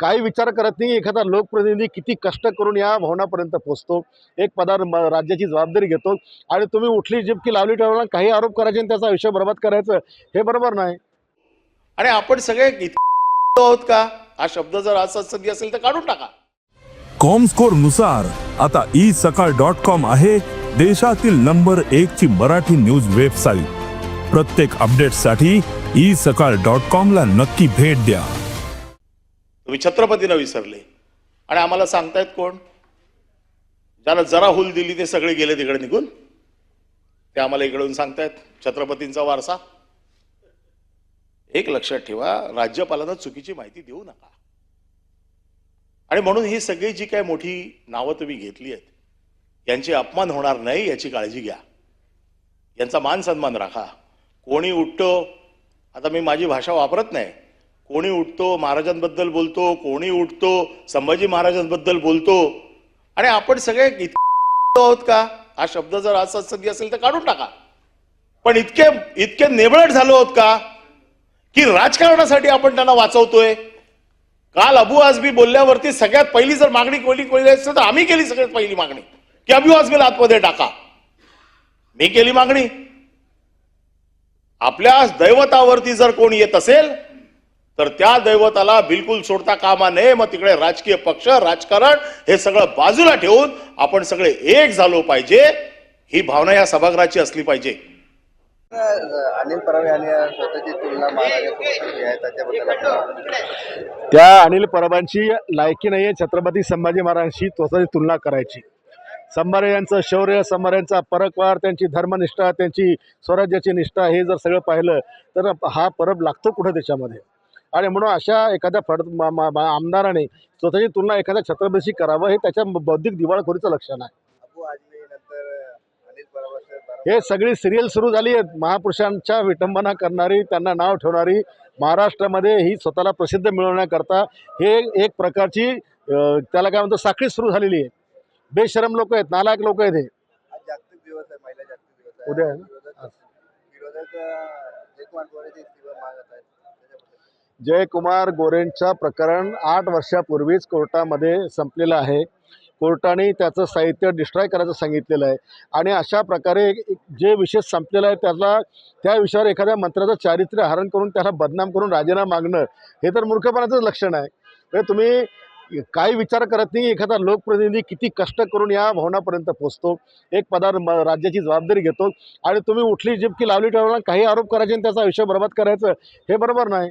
काही विचार करत नाही एखादा लोकप्रतिनिधी किती कष्ट करून या भवनापर्यंत पोहोचतो. एक पदार म- राज्याची जबाबदारी घेतो आणि तुम्ही उठली जिबकी लावली ठेवला काही आरोप करायचे आणि त्याचा आयुष्य बरबाद करायचं हे बरोबर नाही. आणि आपण सगळे आहोत का? हा शब्द जर असा सध्या असेल तर काढून टाका. कॉमस्कोरनुसार आता ई सकाळ डॉट कॉम आहे देशातील नंबर एक ची मराठी न्यूज वेबसाईट प्रत्येक अपडेटसाठी ई सकाळ डॉट कॉम ला नक्की भेट द्या. तुम्ही छत्रपतीनं विसरले. आणि आम्हाला सांगतायत कोण? ज्याला जरा हुल दिली ते सगळे गेले तिकडे निघून. ते आम्हाला इकडून सांगतायत छत्रपतींचा वारसा. एक लक्षात ठेवा राज्यपालांना चुकीची माहिती देऊ नका. आणि म्हणून ही सगळी जी काय मोठी नावं तुम्ही घेतली आहेत यांची अपमान होणार नाही याची काळजी घ्या. यांचा मान सन्मान राखा. कोणी उठतो आता मी माझी भाषा वापरत नाही कोणी उठतो महाराजांबद्दल बोलतो कोणी उठतो संभाजी महाराजांबद्दल बोलतो. आणि आपण सगळे इतके आहोत का? हा शब्द जर असा असेल तर काढून टाका. पण इतके इतके नेबळट झालो आहोत का? की राजकारणासाठी आपण त्यांना वाचवतोय. काल अबू आजमी बोलल्यावरती सगळ्यात पहिली जर मागणी कोणी केली असेल तर आम्ही केली सगळ्यात पहिली मागणी. की अबू आजमीला आतमध्ये टाका. मी केली मागणी. आपल्या दैवतावरती जर कोणी येत असेल तर त्या दैवताला बिलकुल सोडता कामा नये. मग तिकडे राजकीय पक्ष राजकारण हे सगळं बाजूला ठेवून आपण सगळे एक झालो पाहिजे. ही भावना या सभागृहाची असली पाहिजे. अनिल परब यांनी स्वतःची तुलना त्या अनिल परबांची लायकी नाही आहे छत्रपती संभाजी महाराजांशी स्वतःची तुलना करायची. संभाजी यांचं शौर्य संभाजी यांचा परकवार त्यांची धर्मनिष्ठा त्यांची स्वराज्याची निष्ठा हे जर सगळं पाहिलं तर हा परब लागतो कुठं त्याच्यामध्ये? आणि म्हणून अशा एखाद्या फड आमदाराने स्वतःची तुलना एखाद्या छत्रपतीशी करावं हे त्याच्या बौद्धिक दिवाळखोरीचं लक्षण आहे. हे सगळी सिरियल सुरू झाली आहे महापुरुषांच्या विटंबना करणारी त्यांना नाव ठेवणारी महाराष्ट्रामध्ये ही स्वतःला प्रसिद्ध मिळवण्याकरता हे एक प्रकारची त्याला काय म्हणतो साखळी सुरू झालेली आहे. बेशरम लोक आहेत नालायक लोक आहेत हे. उद्या जयकुमार गोरेंचा प्रकरण आठ वर्षापूर्वीच कोर्टामध्ये संपलेलं आहे. कोर्टाने त्याचं साहित्य डिस्ट्रॉय करायचं सांगितलेलं आहे. आणि अशा प्रकारे जे विषय संपलेला आहे त्याला त्या विषयावर एखाद्या मंत्र्याचं चारित्र्य हरण करून त्याला बदनाम करून राजीनामा मागणं हे तर मूर्खपणाचंच लक्षण आहे. म्हणजे तुम्ही काही विचार करत नाही एखादा लोकप्रतिनिधी किती कष्ट करून या भवनापर्यंत पोहोचतो. एक पदार म- राज्याची जबाबदारी घेतो. आणि तुम्ही उठली जिबकी लावली ठेवला काही आरोप करायचे आणि त्याचा आयुष्य बरबाद करायचं हे बरोबर नाही.